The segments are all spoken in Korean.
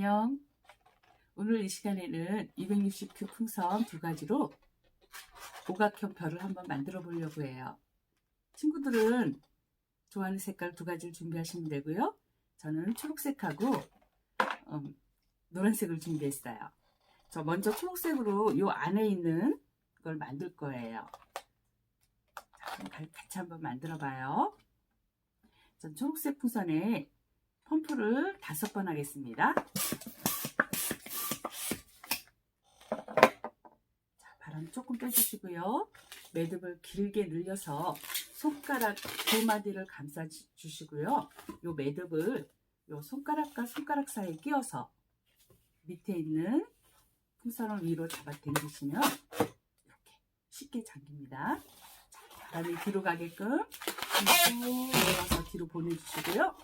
안녕. 오늘 이 시간에는 260큐 풍선 두 가지로 오각형 별을 한번 만들어 보려고 해요. 친구들은 좋아하는 색깔 두 가지를 준비하시면 되고요. 저는 초록색하고 음, 노란색을 준비했어요. 저 먼저 초록색으로 이 안에 있는 걸 만들 거예요. 자, 그럼 가- 같이 한번 만들어 봐요. 전 초록색 풍선에 펌프를 다섯 번 하겠습니다. 자, 바람 조금 빼주시고요. 매듭을 길게 늘려서 손가락 두 마디를 감싸 주- 주시고요. 요 매듭을 요 손가락과 손가락 사이에 끼워서 밑에 있는 풍선을 위로 잡아 당기시면 이렇게 쉽게 잠깁니다. 자, 바람이 뒤로 가게끔 쭉 내려서 뒤로 보내주시고요.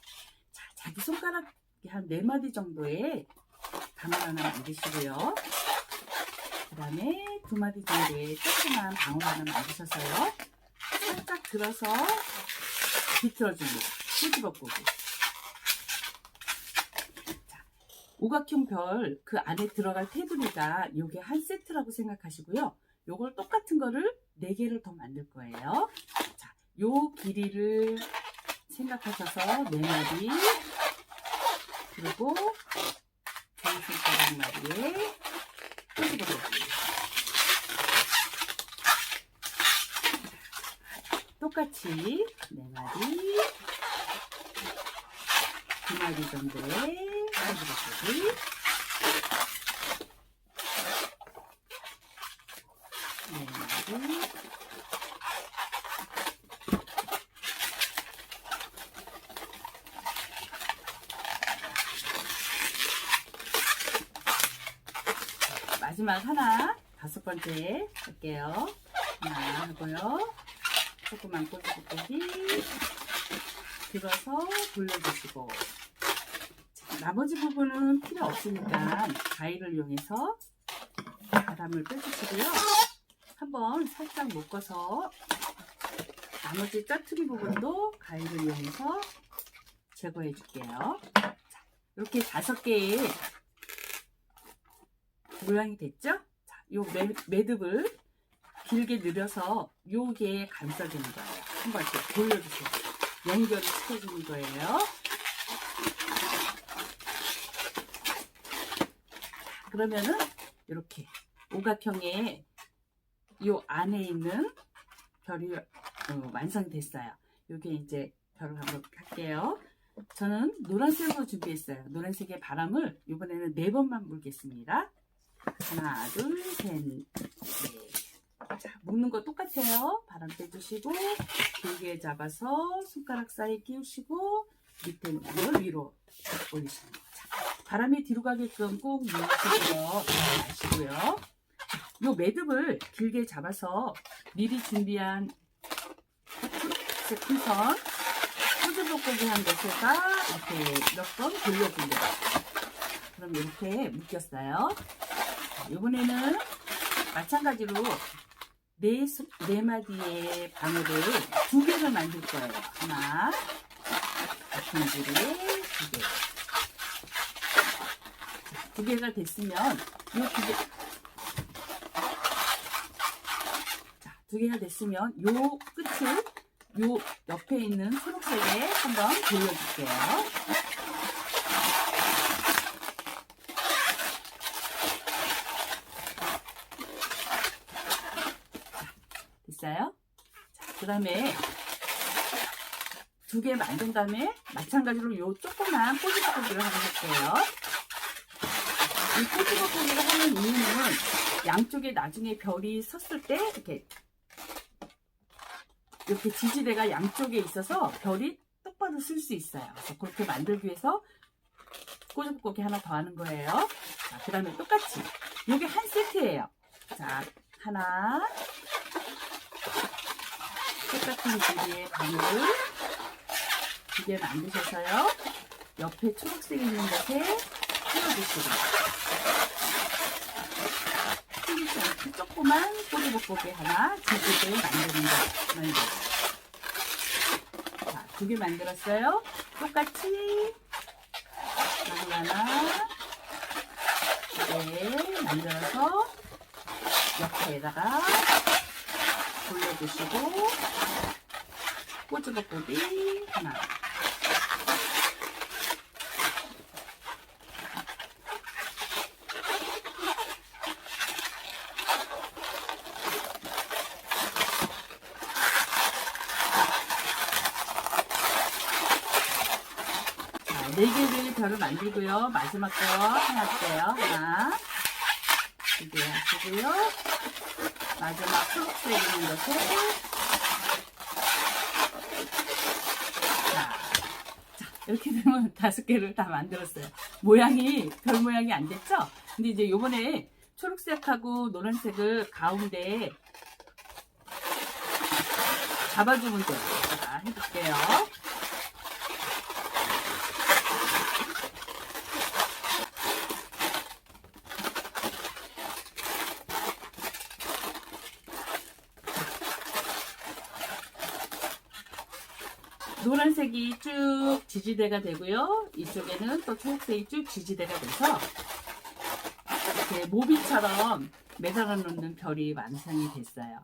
자, 자기 손가락이 한네 마디 정도의 방울 하나 만드시고요. 그 다음에 두 마디 정도의 조그만 방울 하나 만드셔서요. 살짝 들어서 비틀어줍니다. 꼬집어 꼬기. 자, 오각형 별 그 안에 들어갈 테두리가 요게 한 세트라고 생각하시고요. 요걸 똑같은 거를 네 개를 더 만들 거예요. 자, 요 길이를 생각하셔서 네 마디 그리고 마디에 꼬집어 보기. 똑같이 네 마디 두 마디 정도의 꼬집어 보기. 네 마디 마지막 하나 다섯 번째 할게요. 하나 하고요. 조그만 꼬집꼬기 들어서 돌려주시고 자, 나머지 부분은 필요 없으니까 가위를 이용해서 바람을 빼주시고요. 한번 살짝 묶어서 나머지 짜투리 부분도 가위를 이용해서 제거해 줄게요. 자, 이렇게 다섯 개의 모양이 됐죠? 자, 요 매, 매듭을 길게 늘려서 요게 감싸주는 거예요. 한번 이렇게 돌려주세요. 연결을 시켜주는 거예요. 자, 그러면은 이렇게 오각형의 요 안에 있는 별이 어, 완성됐어요. 요게 이제 별을 한번 할게요. 저는 노란색으로 준비했어요. 노란색의 바람을 이번에는 네 번만 물겠습니다. 하나, 둘, 셋, 넷. 자, 묶는 거 똑같아요. 바람 빼주시고, 길게 잡아서 손가락 사이 끼우시고, 밑에 걸 위로 올리시는 거. 자, 바람이 뒤로 가게끔 꼭 눌러주세요. 아시고요. 요 매듭을 길게 잡아서 미리 준비한 초록색 풍선, 소주볶음이 한 것에다 이렇게 몇 번 돌려줍니다. 그럼 이렇게 묶였어요. 이번에는 마찬가지로 네, 수- 네 마디의 방울을 두 개를 만들 거예요. 하나, 같은 길이에 두 개. 두 개가 됐으면 이두 개. 자, 두 개가 됐으면 요 끝을 요 옆에 있는 초록색에 한번 돌려줄게요. 됐어요? 자, 그 다음에 두 개 만든 다음에 마찬가지로 요 조그만 꼬집어보기를 한번 할게요. 이 꼬집어보기를 하는 이유는 양쪽에 나중에 별이 섰을 때 이렇게 이렇게 지지대가 양쪽에 있어서 별이 똑바로 쓸 수 있어요. 그래서 그렇게 만들기 위해서 꼬집고기 하나 더 하는 거예요. 자, 그 다음에 똑같이 요게 한 세트예요. 자, 하나 똑같은 길이의 바늘을 두개 만드셔서요. 옆에 초록색 있는 곳에 끼워주시고 튀기지 않게 조그만 꼬리볶이 하나 지지대 만드는 거 만들어. 자, 두 개 만들었어요. 똑같이 여기 하나 이렇게 만들어서 옆에다가 돌려주시고 꼬집어꼬비 하나 자, 네 개를 별을 만들고요. 마지막 거 하나 할게요. 하나, 두 개 하시고요. 것에 자, 자, 이렇게 되면 다섯 개를 다 만들었어요. 모양이 별 모양이 안 됐죠? 근데 이제 요번에 초록색하고 노란색을 가운데 잡아주면 돼요. 자, 해볼게요. 노란색이 쭉 지지대가 되고요. 이쪽에는 또 초록색이 쭉 지지대가 돼서 이렇게 모비처럼 매달아 놓는 별이 완성이 됐어요.